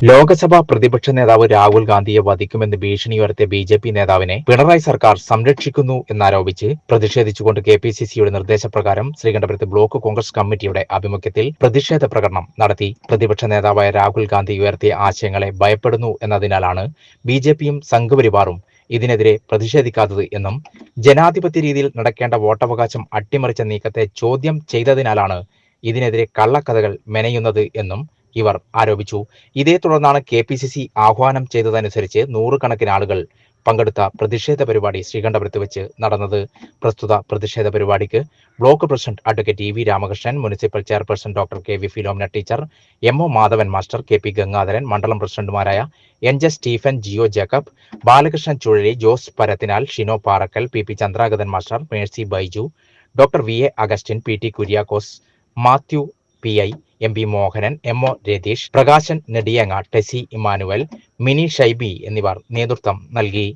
ലോക്സഭാ പ്രതിപക്ഷ നേതാവ് രാഹുൽ ഗാന്ധിയെ വധിക്കുമെന്ന് ഭീഷണി ഉയർത്തിയ ബി ജെ പി നേതാവിനെ പിണറായി സർക്കാർ സംരക്ഷിക്കുന്നു എന്നാരോപിച്ച് പ്രതിഷേധിച്ചുകൊണ്ട് കെ പി സി സിയുടെ നിർദ്ദേശപ്രകാരം ശ്രീകണ്ഠപുരത്ത് ബ്ലോക്ക് കോൺഗ്രസ് കമ്മിറ്റിയുടെ ആഭിമുഖ്യത്തിൽ പ്രതിഷേധ പ്രകടനം നടത്തി. പ്രതിപക്ഷ നേതാവായ രാഹുൽ ഗാന്ധി ഉയർത്തിയ ആശയങ്ങളെ ഭയപ്പെടുന്നു എന്നതിനാലാണ് ബി ജെ പിയും സംഘപരിവാറും ഇതിനെതിരെ പ്രതിഷേധിക്കാത്തത് എന്നും ജനാധിപത്യ രീതിയിൽ നടക്കേണ്ട വോട്ടവകാശം അട്ടിമറിച്ച നീക്കത്തെ ചോദ്യം ചെയ്തതിനാലാണ് ഇതിനെതിരെ കള്ളക്കഥകൾ മെനയുന്നത് എന്നും ഇവർ ആരോപിച്ചു. ഇതേ തുടർന്നാണ് കെ പി സി സി ആഹ്വാനം ചെയ്തതനുസരിച്ച് നൂറുകണക്കിന് ആളുകൾ പങ്കെടുത്ത പ്രതിഷേധ പരിപാടി ശ്രീകണ്ഠപുരത്ത് വെച്ച് നടന്നത്. പ്രസ്തുത പ്രതിഷേധ പരിപാടിക്ക് block president advocate E V Ramakrishnan municipal chairperson doctor K V Philomena teacher M O Madhavan master K P Gangadharan മണ്ഡലം പ്രസിഡന്റുമാരായ N J Stephen Jio Jacob Balakrishnan Chuzhali Jose Parathinal Shino Parakkal P P Chandrangadan master Mercy Baiju doctor V A Augustine P T Kuriakose Mathew P I M P Mohanan M O Ratheesh Prakashan Nediyanga Tessy Emmanuel Mini Shaibi എന്നിവർ നേതൃത്വം നൽകി.